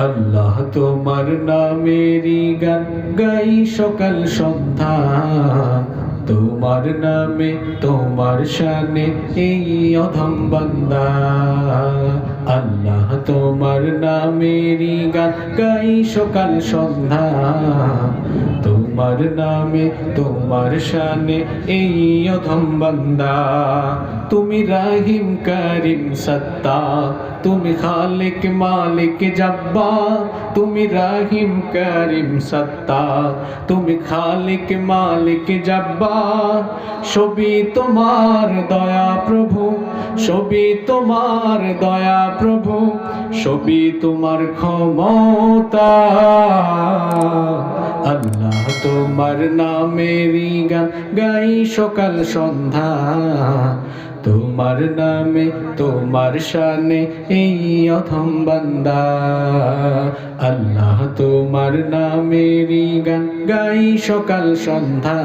আল্লাহ তোমার নামেরই গান গাই সকাল সন্ধ্যা। তোমার নামে, তোমার শানে এই অধম বান্দা। আল্লাহ তোমার নামেরই গান গাই সকাল সন্ধ্যা। তোমার নামে, তোমার শানে এই অধম বান্দা। তুমি রাহিম, করিম, সত্তা। তুমি খালিক মালিক জব্বা তুমি রাহিম করিম সত্তা তুমি খালিক মালিক জব্বা সবই তোমার দয়া প্রভু, সবই তোমার দয়া প্রভু, সবই তোমার ক্ষমতা। আল্লাহ তোমার নামেরই গান গাই সকাল সন্ধ্যা তোমার নামে, তোমার শানে এই অথম বান্দা। আল্লাহ তোমার নামেরই গান গাই সকাল সন্ধ্যা।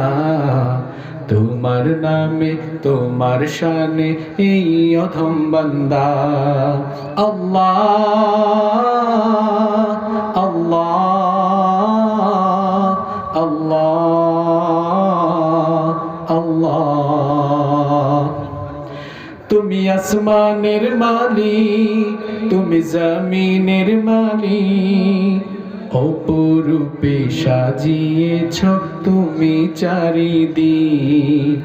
তোমার নামে, তোমার শানে এই অথম বান্দা। আল্লাহ তুমি আসমানের মালিক, তুমি জমিনের মালিক। অপরূপে সাজিয়েছ তুমি চারিদিক।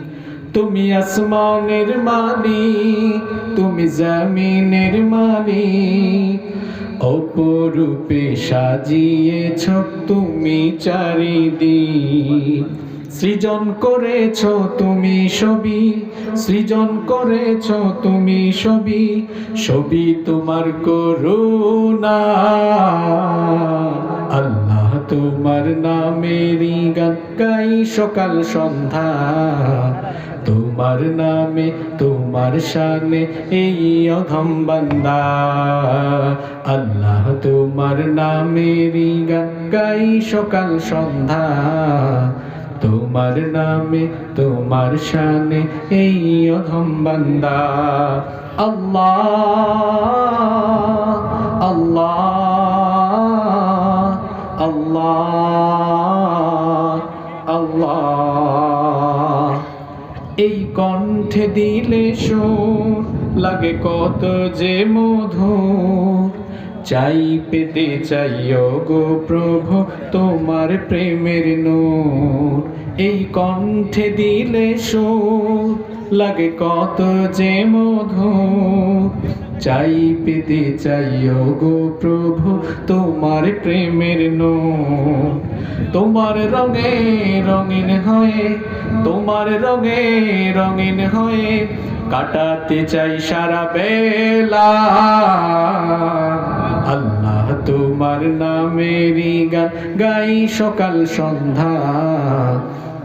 তুমি আসমানের মালিক, তুমি জমিনের মালিক। অপরূপে সাজিয়েছ তুমি চারিদিক। সৃজন করেছ তুমি ছবি, সৃজন করেছ তুমি ছবি ছবি তোমার করুণা। আল্লাহ তোমার নামেরই গাই সকাল সন্ধ্যা। তোমার নামে, তোমার শানে এই অধম বান্দা। আল্লাহ তোমার নামেরই গাই সকাল সন্ধ্যা। তোমার নামে, তোমার শানে এই অধম বান্দা। আল্লাহ আল্লাহ আল্লাহ আল্লাহ। এই কণ্ঠে দিলে সুর, লাগে কত যে মধু চাই পেতে চাইও গো প্রভু, তোমার প্রেমের নূর। এই কণ্ঠে দিলে সুর, লাগে কত যে মধু চাই পেতে চাইও গো প্রভু, তোমার প্রেমের নো তোমার রঙে রঙিন হয়ে, তোমার রঙে রঙিন হয়ে, কাটাতে চাই সারা বেলা। আল্লাহ তোমার নামেরই গান গাই সকাল সন্ধ্যা।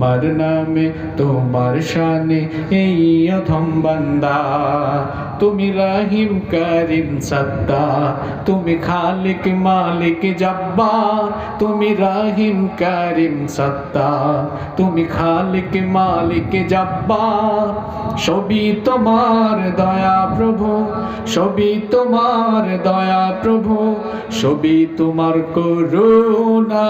তোমার নামে, তোমার শানে এই অধম বান্দা। তুমি রাহিম, করিম সত্তা তুমি খালিক, মালিক, জব্বা। তুমি রাহিম, করিম সত্তা তুমি খালিক, মালিক, জব্বা। সবই তোমার দয়া প্রভু, সবই তোমার দয়া প্রভু, সবই তোমার করুণা।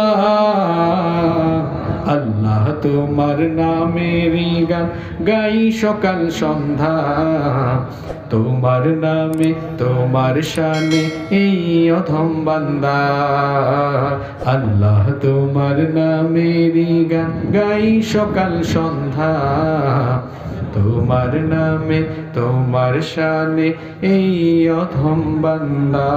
আল্লাহ তোমার নামেরই গান গাই সকাল সন্ধ্যা। তোমার নামে, তোমার শানে এই অধম বান্দা। আল্লাহ তোমার নামেরই গান গাই সকাল সন্ধ্যা। তোমার নামে, তোমার শানে এই অধম বান্দা।